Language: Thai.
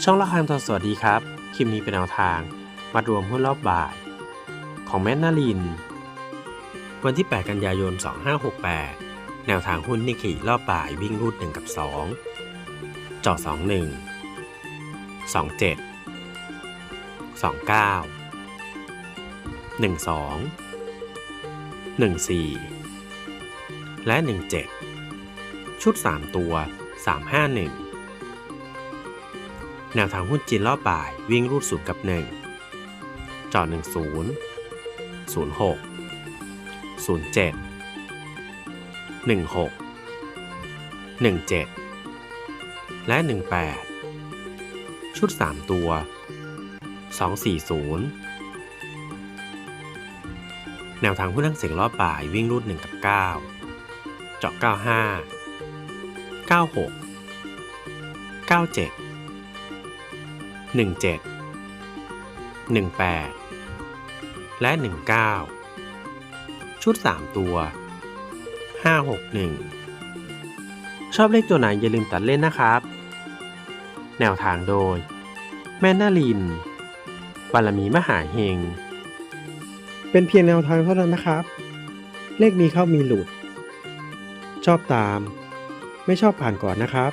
ช่องละครทองสวัสดีครับ คลิปนี้เป็นแนวทาง มารวมหุ้นรอบบ่าย ของแมนนาลิน วันที่ 8 กันยายน 2568 แนวทางหุ้นนิกเกิรอบบ่ายวิ่งรูด 1 กับ 2 จอ21 27 29 12 14 และ 17 ชุด 3 ตัว 351 แนวทางหุ้นจีนรอบบ่ายวิ่งรูดศูนย์กับ 1 จอ10 06 07 16 17 และ 18 ชุด 3 ตัว 240 แนวทางหุ้นทั้งเสียงรอบบ่ายวิ่งรูด 1 กับ 9 เจาะ 95 96 97 17 18 และ 19 ชุด 3 ตัว 561 ชอบเลขตัวไหนอย่าลืมตัดเล่นนะครับ แนวทางโดย แม่นาลิน บารมีมหาเฮง เป็นเพียงแนวทางเท่านั้นนะครับ เลขมีเข้ามีหลุด ชอบตาม ไม่ชอบผ่านก่อนนะครับ